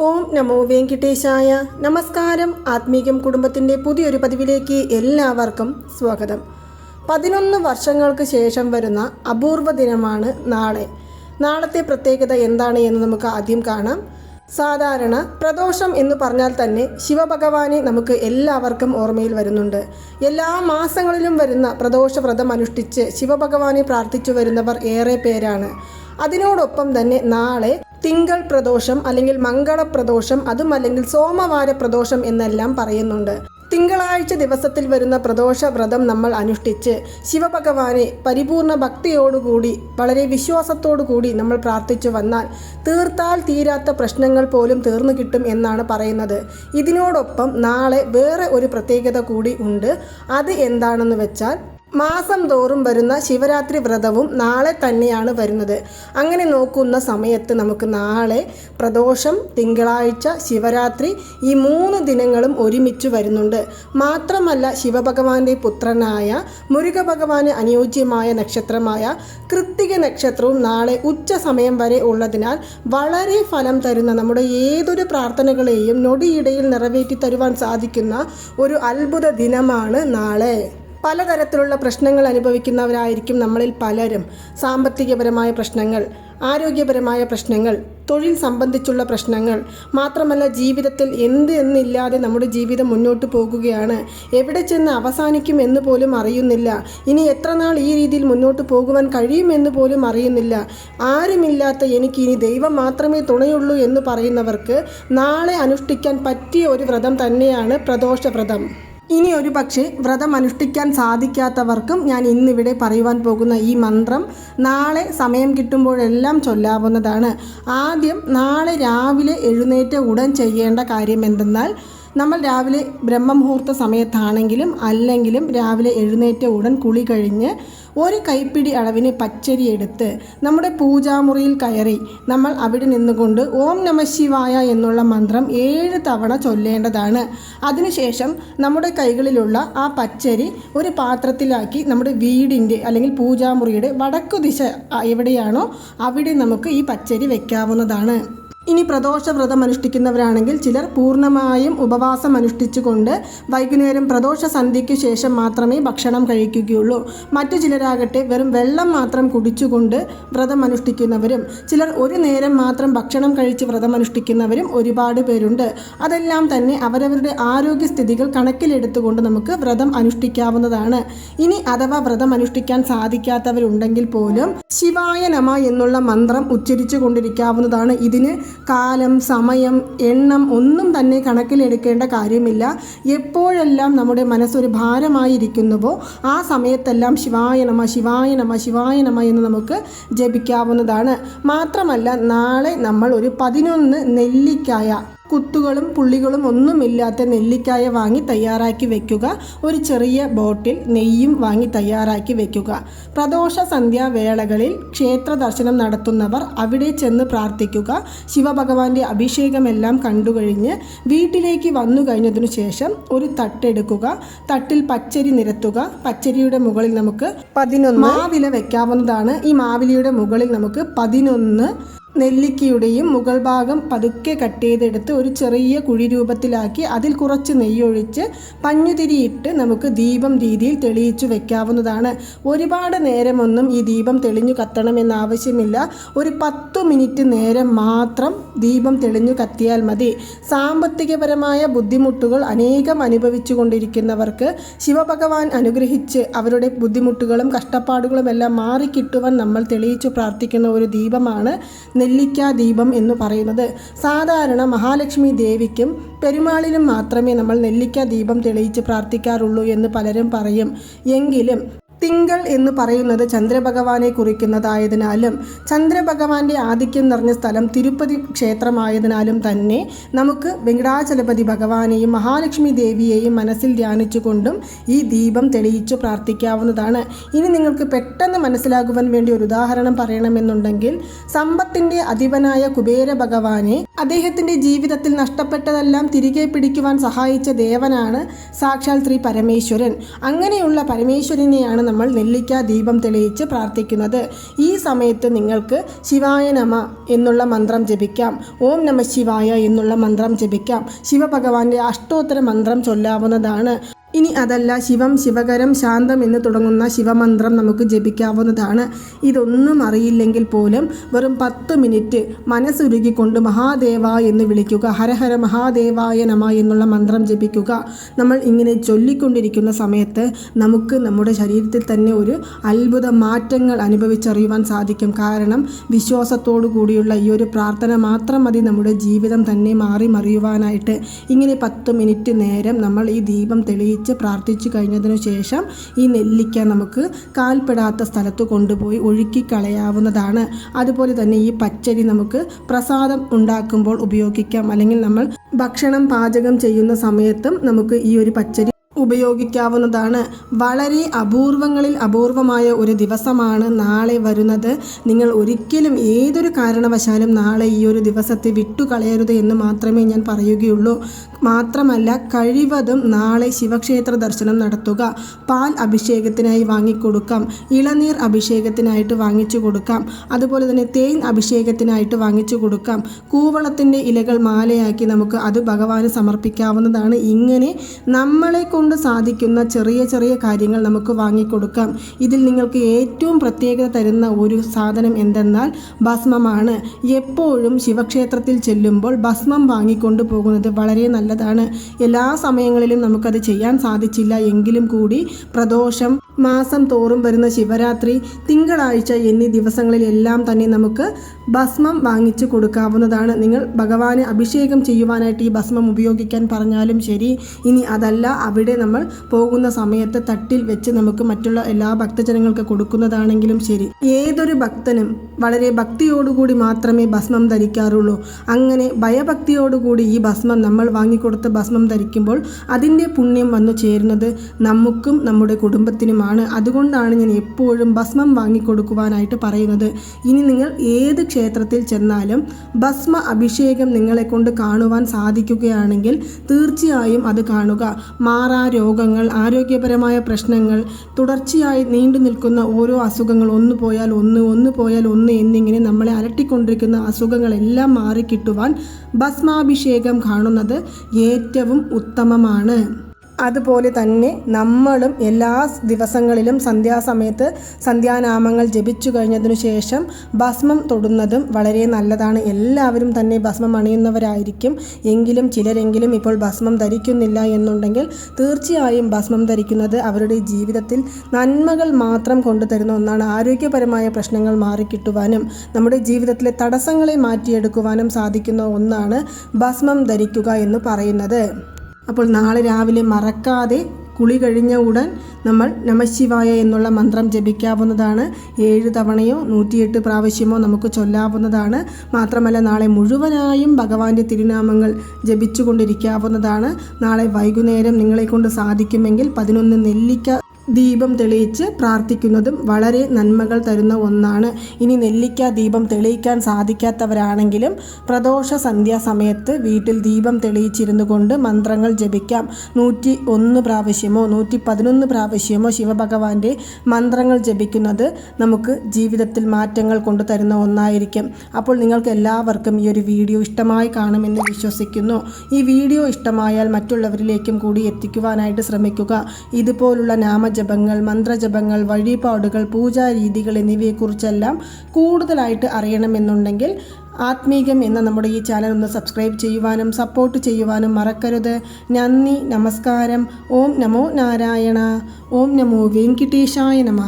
ഓം നമോ വെങ്കിട്ടേശായ. നമസ്കാരം. ആത്മീകം കുടുംബത്തിന്റെ പുതിയൊരു പതിവിലേക്ക് എല്ലാവർക്കും സ്വാഗതം. പതിനൊന്ന് വർഷങ്ങൾക്ക് ശേഷം വരുന്ന അപൂർവ ദിനമാണ് നാളെ. നാളത്തെ പ്രത്യേകത എന്താണ് എന്ന് നമുക്ക് ആദ്യം കാണാം. സാധാരണ പ്രദോഷം എന്ന് പറഞ്ഞാൽ തന്നെ ശിവഭഗവാനെ നമുക്ക് എല്ലാവർക്കും ഓർമ്മയിൽ വരുന്നുണ്ട്. എല്ലാ മാസങ്ങളിലും വരുന്ന പ്രദോഷ വ്രതം അനുഷ്ഠിച്ച് ശിവഭഗവാനെ പ്രാർത്ഥിച്ചു വരുന്നവർ ഏറെ പേരാണ്. അതിനോടൊപ്പം തന്നെ നാളെ തിങ്കൾ പ്രദോഷം അല്ലെങ്കിൽ മംഗള പ്രദോഷം അതും അല്ലെങ്കിൽ സോമവാര പ്രദോഷം എന്നെല്ലാം പറയുന്നുണ്ട്. തിങ്കളാഴ്ച ദിവസത്തിൽ വരുന്ന പ്രദോഷ വ്രതം നമ്മൾ അനുഷ്ഠിച്ച് ശിവഭഗവാനെ പരിപൂർണ ഭക്തിയോടുകൂടി വളരെ വിശ്വാസത്തോടു കൂടി നമ്മൾ പ്രാർത്ഥിച്ചു വന്നാൽ തീർത്താൽ തീരാത്ത പ്രശ്നങ്ങൾ പോലും തീർന്നു കിട്ടും എന്നാണ് പറയുന്നത്. ഇതിനോടൊപ്പം നാളെ വേറെ ഒരു പ്രത്യേകത കൂടി ഉണ്ട്. അത് എന്താണെന്ന് വെച്ചാൽ മാസം തോറും വരുന്ന ശിവരാത്രി വ്രതവും നാളെ തന്നെയാണ് വരുന്നത്. അങ്ങനെ നോക്കുന്ന സമയത്ത് നമുക്ക് നാളെ പ്രദോഷം തിങ്കളാഴ്ച ശിവരാത്രി ഈ മൂന്ന് ദിനങ്ങളും ഒരുമിച്ച് വരുന്നുണ്ട്. മാത്രമല്ല ശിവഭഗവാന്റെ പുത്രനായ മുരുക ഭഗവാന് അനുയോജ്യമായ നക്ഷത്രമായ കൃത്തിക നക്ഷത്രവും നാളെ ഉച്ച സമയം വരെ ഉള്ളതിനാൽ വളരെ ഫലം തരുന്ന നമ്മുടെ ഏതൊരു പ്രാർത്ഥനകളെയും നൊടിയിടയിൽ നിറവേറ്റി തരുവാൻ സാധിക്കുന്ന ഒരു അത്ഭുത ദിനമാണ് നാളെ. പലതരത്തിലുള്ള പ്രശ്നങ്ങൾ അനുഭവിക്കുന്നവരായിരിക്കും നമ്മളിൽ പലരും. സാമ്പത്തികപരമായ പ്രശ്നങ്ങൾ ആരോഗ്യപരമായ പ്രശ്നങ്ങൾ തൊഴിൽ സംബന്ധിച്ചുള്ള പ്രശ്നങ്ങൾ മാത്രമല്ല ജീവിതത്തിൽ എന്ത് എന്നില്ലാതെ നമ്മുടെ ജീവിതം മുന്നോട്ട് പോകുകയാണ്. എവിടെ ചെന്ന് അവസാനിക്കും എന്ന് പോലും അറിയുന്നില്ല. ഇനി എത്ര നാൾ ഈ രീതിയിൽ മുന്നോട്ട് പോകുവാൻ കഴിയുമെന്ന് പോലും അറിയുന്നില്ല. ആരുമില്ലാത്ത എനിക്ക് ഇനി ദൈവം മാത്രമേ തുണയുള്ളൂ എന്ന് പറയുന്നവർക്ക് നാളെ അനുഷ്ഠിക്കാൻ പറ്റിയ ഒരു വ്രതം തന്നെയാണ് പ്രദോഷ വ്രതം. ഇനി ഒരു പക്ഷേ വ്രതം അനുഷ്ഠിക്കാൻ സാധിക്കാത്തവർക്കും ഞാൻ ഇന്നിവിടെ പറയുവാൻ പോകുന്ന ഈ മന്ത്രം നാളെ സമയം കിട്ടുമ്പോഴെല്ലാം ചൊല്ലാവുന്നതാണ്. ആദ്യം നാളെ രാവിലെ എഴുന്നേറ്റ ഉടൻ ചെയ്യേണ്ട കാര്യം എന്തെന്നാൽ നമ്മൾ രാവിലെ ബ്രഹ്മമുഹൂർത്ത സമയത്താണെങ്കിലും അല്ലെങ്കിലും രാവിലെ എഴുന്നേറ്റ ഉടൻ കുളി കഴിഞ്ഞ് ഒരു കൈപ്പിടി അളവിന് പച്ചരി എടുത്ത് നമ്മുടെ പൂജാമുറിയിൽ കയറി നമ്മൾ അവിടെ നിന്നുകൊണ്ട് ഓം നമ ശിവായ എന്നുള്ള മന്ത്രം ഏഴ് തവണ ചൊല്ലേണ്ടതാണ്. അതിനുശേഷം നമ്മുടെ കൈകളിലുള്ള ആ പച്ചരി ഒരു പാത്രത്തിലാക്കി നമ്മുടെ വീടിന്റെ അല്ലെങ്കിൽ പൂജാമുറിയുടെ വടക്കു ദിശ എവിടെയാണോ അവിടെ നമുക്ക് ഈ പച്ചരി വെക്കാവുന്നതാണ്. ഇനി പ്രദോഷ വ്രതം അനുഷ്ഠിക്കുന്നവരാണെങ്കിൽ ചിലർ പൂർണമായും ഉപവാസം അനുഷ്ഠിച്ചുകൊണ്ട് വൈകുന്നേരം പ്രദോഷ സന്ധ്യയ്ക്ക് ശേഷം മാത്രമേ ഭക്ഷണം കഴിക്കുകയുള്ളൂ. മറ്റു ചിലരാകട്ടെ വെറും വെള്ളം മാത്രം കുടിച്ചുകൊണ്ട് വ്രതം അനുഷ്ഠിക്കുന്നവരും ചിലർ ഒരു നേരം മാത്രം ഭക്ഷണം കഴിച്ച് വ്രതം അനുഷ്ഠിക്കുന്നവരും ഒരുപാട് പേരുണ്ട്. അതെല്ലാം തന്നെ അവരവരുടെ ആരോഗ്യസ്ഥിതികൾ കണക്കിലെടുത്തുകൊണ്ട് നമുക്ക് വ്രതം അനുഷ്ഠിക്കാവുന്നതാണ്. ഇനി അഥവാ വ്രതം അനുഷ്ഠിക്കാൻ സാധിക്കാത്തവരുണ്ടെങ്കിൽ പോലും ശിവായ നമ എന്നുള്ള മന്ത്രം ഉച്ചരിച്ചു കൊണ്ടിരിക്കാവുന്നതാണ്. ഇതിന് കാലം സമയം എണ്ണം ഒന്നും തന്നെ കണക്കിലെടുക്കേണ്ട കാര്യമില്ല. എപ്പോഴെല്ലാം നമ്മുടെ മനസ്സൊരു ഭാരമായിരിക്കുന്നുവോ ആ സമയത്തെല്ലാം ശിവായ നമ ശിവായ നമ ശിവായ നമ എന്ന് നമുക്ക് ജപിക്കാവുന്നതാണ്. മാത്രമല്ല നാളെ നമ്മൾ ഒരു പതിനൊന്ന് നെല്ലിക്കായ കുത്തുകളും പുള്ളികളും ഒന്നുമില്ലാത്ത നെല്ലിക്കായ വാങ്ങി തയ്യാറാക്കി വെക്കുക. ഒരു ചെറിയ ബോട്ടിൽ നെയ്യും വാങ്ങി തയ്യാറാക്കി വെക്കുക. പ്രദോഷ സന്ധ്യാവേളകളിൽ ക്ഷേത്ര ദർശനം നടത്തുന്നവർ അവിടെ ചെന്ന് പ്രാർത്ഥിക്കുക. ശിവഭഗവാന്റെ അഭിഷേകമെല്ലാം കണ്ടുകഴിഞ്ഞ് വീട്ടിലേക്ക് വന്നു കഴിഞ്ഞതിനു ശേഷം ഒരു തട്ടെടുക്കുക. തട്ടിൽ പച്ചരി നിരത്തുക. പച്ചരിയുടെ മുകളിൽ നമുക്ക് പതിനൊന്ന് മാവില വെക്കാവുന്നതാണ്. ഈ മാവിലയുടെ മുകളിൽ നമുക്ക് പതിനൊന്ന് നെല്ലിക്കയുടെയും മുകൾ ഭാഗം പതുക്കെ കട്ട് ചെയ്തെടുത്ത് ഒരു ചെറിയ കുഴി രൂപത്തിലാക്കി അതിൽ കുറച്ച് നെയ്യൊഴിച്ച് പഞ്ഞുതിരിയിട്ട് നമുക്ക് ദീപം രീതിയിൽ തെളിയിച്ചു വെക്കാവുന്നതാണ്. ഒരുപാട് നേരമൊന്നും ഈ ദീപം തെളിഞ്ഞു കത്തണമെന്ന് ആവശ്യമില്ല. ഒരു പത്ത് മിനിറ്റ് നേരം മാത്രം ദീപം തെളിഞ്ഞു കത്തിയാൽ മതി. സാമ്പത്തികപരമായ ബുദ്ധിമുട്ടുകൾ അനേകം അനുഭവിച്ചു കൊണ്ടിരിക്കുന്നവർക്ക് ശിവഭഗവാൻ അനുഗ്രഹിച്ച് അവരുടെ ബുദ്ധിമുട്ടുകളും കഷ്ടപ്പാടുകളും എല്ലാം മാറിക്കിട്ടുവാൻ നമ്മൾ തെളിയിച്ചു പ്രാർത്ഥിക്കുന്ന ഒരു ദീപമാണ് നെല്ലിക്ക ദീപം എന്ന് പറയുന്നത്. സാധാരണ മഹാലക്ഷ്മി ദേവിക്കും പെരുമാളിനും മാത്രമേ നമ്മൾ നെല്ലിക്ക ദീപം തെളിയിച്ച് പ്രാർത്ഥിക്കാറുള്ളൂ എന്ന് പലരും പറയും. എങ്കിലും തിങ്കൾ എന്ന് പറയുന്നത് ചന്ദ്രഭഗവാനെ കുറിക്കുന്നതായതിനാലും ചന്ദ്രഭഗവാന്റെ ആധിക്യം നിറഞ്ഞ സ്ഥലം തിരുപ്പതി ക്ഷേത്രമായതിനാലും തന്നെ നമുക്ക് വെങ്കടാചലപതി ഭഗവാനെയും മഹാലക്ഷ്മി ദേവിയെയും മനസ്സിൽ ധ്യാനിച്ചുകൊണ്ടും ഈ ദീപം തെളിയിച്ചു പ്രാർത്ഥിക്കാവുന്നതാണ്. ഇനി നിങ്ങൾക്ക് പെട്ടെന്ന് മനസ്സിലാകുവാൻ വേണ്ടി ഒരു ഉദാഹരണം പറയണമെന്നുണ്ടെങ്കിൽ സമ്പത്തിന്റെ അധിപനായ കുബേര ഭഗവാനെ അദ്ദേഹത്തിന്റെ ജീവിതത്തിൽ നഷ്ടപ്പെട്ടതെല്ലാം തിരികെ പിടിക്കുവാൻ സഹായിച്ച ദേവനാണ് സാക്ഷാൽ ശ്രീ പരമേശ്വരൻ. അങ്ങനെയുള്ള പരമേശ്വരനെയാണ് നമ്മൾ നെല്ലിക്ക ദീപം തെളിയിച്ച് പ്രാർത്ഥിക്കുന്നത്. ഈ സമയത്ത് നിങ്ങൾക്ക് ശിവായ നമ എന്നുള്ള മന്ത്രം ജപിക്കാം. ഓം നമ ശിവായ എന്നുള്ള മന്ത്രം ജപിക്കാം. ശിവഭഗവാന്റെ അഷ്ടോത്തര മന്ത്രം ചൊല്ലാവുന്നതാണ്. ഇനി അതല്ല ശിവം ശിവകരം ശാന്തം എന്ന് തുടങ്ങുന്ന ശിവമന്ത്രം നമുക്ക് ജപിക്കാവുന്നതാണ്. ഇതൊന്നും അറിയില്ലെങ്കിൽ പോലും വെറും പത്ത് മിനിറ്റ് മനസ്സുരുകിക്കൊണ്ട് മഹാദേവ എന്ന് വിളിക്കുക ഹരഹര മഹാദേവായ നമ എന്നുള്ള മന്ത്രം ജപിക്കുക. നമ്മൾ ഇങ്ങനെ ചൊല്ലിക്കൊണ്ടിരിക്കുന്ന സമയത്ത് നമുക്ക് നമ്മുടെ ശരീരത്തിൽ തന്നെ ഒരു അത്ഭുത മാറ്റങ്ങൾ അനുഭവിച്ചറിയുവാൻ സാധിക്കും. കാരണം വിശ്വാസത്തോടു കൂടിയുള്ള ഈ ഒരു പ്രാർത്ഥന മാത്രം മതി നമ്മുടെ ജീവിതം തന്നെ മാറി മറിയുവാനായിട്ട്. ഇങ്ങനെ പത്ത് മിനിറ്റ് നേരം നമ്മൾ ഈ ദീപം തെളിയിച്ച് പ്രാർത്ഥിച്ചു കഴിഞ്ഞതിനു ശേഷം ഈ നെല്ലിക്ക നമുക്ക് കാൽപ്പെടാത്ത സ്ഥലത്ത് കൊണ്ടുപോയി ഒഴുക്കി കളയാവുന്നതാണ്. അതുപോലെ തന്നെ ഈ പച്ചരി നമുക്ക് പ്രസാദം ഉണ്ടാക്കുമ്പോൾ ഉപയോഗിക്കാം. അല്ലെങ്കിൽ നമ്മൾ ഭക്ഷണം പാചകം ചെയ്യുന്ന സമയത്തും നമുക്ക് ഈ ഒരു പച്ചരി ഉപയോഗിക്കാവുന്നതാണ്. വളരെ അപൂർവങ്ങളിൽ അപൂർവമായ ഒരു ദിവസമാണ് നാളെ വരുന്നത്. നിങ്ങൾ ഒരിക്കലും ഏതൊരു കാരണവശാലും നാളെ ഈ ഒരു ദിവസത്തെ വിട്ടുകളയരുത് എന്ന് മാത്രമേ ഞാൻ പറയുകയുള്ളൂ. മാത്രമല്ല കഴിവതും നാളെ ശിവക്ഷേത്ര ദർശനം നടത്തുക. പാൽ അഭിഷേകത്തിനായി വാങ്ങിക്കൊടുക്കാം. ഇളനീർ അഭിഷേകത്തിനായിട്ട് വാങ്ങിച്ചു കൊടുക്കാം. അതുപോലെ തന്നെ തേൻ അഭിഷേകത്തിനായിട്ട് വാങ്ങിച്ചു കൊടുക്കാം. കൂവളത്തിന്റെ ഇലകൾ മാലയാക്കി നമുക്ക് അത് ഭഗവാന് സമർപ്പിക്കാവുന്നതാണ്. ഇങ്ങനെ നമ്മളെ കൊണ്ട് സാധിക്കുന്ന ചെറിയ ചെറിയ കാര്യങ്ങൾ നമുക്ക് വാങ്ങിക്കൊടുക്കാം. ഇതിൽ നിങ്ങൾക്ക് ഏറ്റവും പ്രത്യേകത തരുന്ന ഒരു സാധനം എന്തെന്നാൽ ഭസ്മമാണ്. എപ്പോഴും ശിവക്ഷേത്രത്തിൽ ചെല്ലുമ്പോൾ ഭസ്മം വാങ്ങിക്കൊണ്ട് പോകുന്നത് വളരെ നല്ലതാണ്. എല്ലാ സമയങ്ങളിലും നമുക്കത് ചെയ്യാൻ സാധിച്ചില്ല. എങ്കിലും കൂടി പ്രദോഷം മാസം തോറും വരുന്ന ശിവരാത്രി തിങ്കളാഴ്ച എന്നീ ദിവസങ്ങളിലെല്ലാം തന്നെ നമുക്ക് ഭസ്മം വാങ്ങിച്ചു കൊടുക്കാവുന്നതാണ്. നിങ്ങൾ ഭഗവാനെ അഭിഷേകം ചെയ്യുവാനായിട്ട് ഈ ഭസ്മം ഉപയോഗിക്കാൻ പറഞ്ഞാലും ശരി. ഇനി അതല്ല അവിടെ നമ്മൾ പോകുന്ന സമയത്ത് തട്ടിൽ വെച്ച് നമുക്ക് മറ്റുള്ള എല്ലാ ഭക്തജനങ്ങൾക്ക് കൊടുക്കുന്നതാണെങ്കിലും ശരി. ഏതൊരു ഭക്തനും വളരെ ഭക്തിയോടുകൂടി മാത്രമേ ഭസ്മം ധരിക്കാറുള്ളൂ. അങ്ങനെ ഭയഭക്തിയോടുകൂടി ഈ ഭസ്മം നമ്മൾ വാങ്ങിക്കൊടുത്ത ഭസ്മം ധരിക്കുമ്പോൾ അതിന്റെ പുണ്യം വന്നു ചേരുന്നത് നമുക്കും നമ്മുടെ കുടുംബത്തിനുമാണ്. അതുകൊണ്ടാണ് ഞാൻ എപ്പോഴും ഭസ്മം വാങ്ങിക്കൊടുക്കുവാനായിട്ട് പറയുന്നത്. ഇനി നിങ്ങൾ ഏത് ക്ഷേത്രത്തിൽ ചെന്നാലും ഭസ്മ അഭിഷേകം നിങ്ങളെ കൊണ്ട് കാണുവാൻ സാധിക്കുകയാണെങ്കിൽ തീർച്ചയായും അത് കാണുക. മാറാ രോഗങ്ങൾ ആരോഗ്യപരമായ പ്രശ്നങ്ങൾ തുടർച്ചയായി നീണ്ടു നിൽക്കുന്ന ഓരോ അസുഖങ്ങൾ ഒന്ന് പോയാൽ ഒന്ന് ഒന്ന് പോയാൽ ഒന്ന് എന്നിങ്ങനെ നമ്മളെ അലട്ടിക്കൊണ്ടിരിക്കുന്ന അസുഖങ്ങളെല്ലാം മാറിക്കിട്ടുവാൻ ഭസ്മാഭിഷേകം കാണുന്നത് ഏറ്റവും ഉത്തമമാണ്. അതുപോലെ തന്നെ നമ്മളും എല്ലാ ദിവസങ്ങളിലും സന്ധ്യാസമയത്ത് സന്ധ്യാനാമങ്ങൾ ജപിച്ചു കഴിഞ്ഞതിനു ശേഷം ഭസ്മം തൊടുന്നതും വളരെ നല്ലതാണ്. എല്ലാവരും തന്നെ ഭസ്മം അണിയുന്നവരായിരിക്കും. എങ്കിലും ചിലരെങ്കിലും ഇപ്പോൾ ഭസ്മം ധരിക്കുന്നില്ല എന്നുണ്ടെങ്കിൽ തീർച്ചയായും ഭസ്മം ധരിക്കുന്നത് അവരുടെ ജീവിതത്തിൽ നന്മകൾ മാത്രം കൊണ്ടുതരുന്ന ഒന്നാണ്. ആരോഗ്യപരമായ പ്രശ്നങ്ങൾ മാറിക്കിട്ടുവാനും നമ്മുടെ ജീവിതത്തിലെ തടസ്സങ്ങളെ മാറ്റിയെടുക്കുവാനും സാധിക്കുന്ന ഒന്നാണ് ഭസ്മം ധരിക്കുക എന്ന് പറയുന്നത്. അപ്പോൾ നാളെ രാവിലെ മറക്കാതെ കുളി കഴിഞ്ഞ ഉടൻ നമ്മൾ നമശിവായ എന്നുള്ള മന്ത്രം ജപിക്കാവുന്നതാണ്. ഏഴ് തവണയോ നൂറ്റിയെട്ട് പ്രാവശ്യമോ നമുക്ക് ചൊല്ലാവുന്നതാണ്. മാത്രമല്ല നാളെ മുഴുവനായും ഭഗവാന്റെ തിരുനാമങ്ങൾ ജപിച്ചുകൊണ്ടിരിക്കാവുന്നതാണ്. നാളെ വൈകുന്നേരം നിങ്ങളെ കൊണ്ട് സാധിക്കുമെങ്കിൽ പതിനൊന്ന് നെല്ലിക്ക ദീപം തെളിയിച്ച് പ്രാർത്ഥിക്കുന്നതും വളരെ നന്മകൾ തരുന്ന ഒന്നാണ്. ഇനി നെല്ലിക്ക ദീപം തെളിയിക്കാൻ സാധിക്കാത്തവരാണെങ്കിലും പ്രദോഷ സന്ധ്യാസമയത്ത് വീട്ടിൽ ദീപം തെളിയിച്ചിരുന്നു കൊണ്ട് മന്ത്രങ്ങൾ ജപിക്കാം. നൂറ്റി ഒന്ന് പ്രാവശ്യമോ നൂറ്റി പതിനൊന്ന് പ്രാവശ്യമോ ശിവഭഗവാന്റെ മന്ത്രങ്ങൾ ജപിക്കുന്നത് നമുക്ക് ജീവിതത്തിൽ മാറ്റങ്ങൾ കൊണ്ടു തരുന്ന ഒന്നായിരിക്കും. അപ്പോൾ നിങ്ങൾക്ക് എല്ലാവർക്കും ഈ ഒരു വീഡിയോ ഇഷ്ടമായി കാണുമെന്ന് വിശ്വസിക്കുന്നു. ഈ വീഡിയോ ഇഷ്ടമായാൽ മറ്റുള്ളവരിലേക്കും കൂടി എത്തിക്കുവാനായിട്ട് ശ്രമിക്കുക. ഇതുപോലുള്ള നാമ ജപങ്ങൾ മന്ത്രജപങ്ങൾ വഴിപാടുകൾ പൂജാരീതികൾ എന്നിവയെക്കുറിച്ചെല്ലാം കൂടുതലായിട്ട് അറിയണമെന്നുണ്ടെങ്കിൽ ആത്മീകം എന്ന നമ്മുടെ ഈ ചാനൽ ഒന്ന് സബ്സ്ക്രൈബ് ചെയ്യുവാനും സപ്പോർട്ട് ചെയ്യുവാനും മറക്കരുത്. നന്ദി നമസ്കാരം. ഓം നമോ നാരായണ. ഓം നമോ വെങ്കിട്ടേശായ നമ.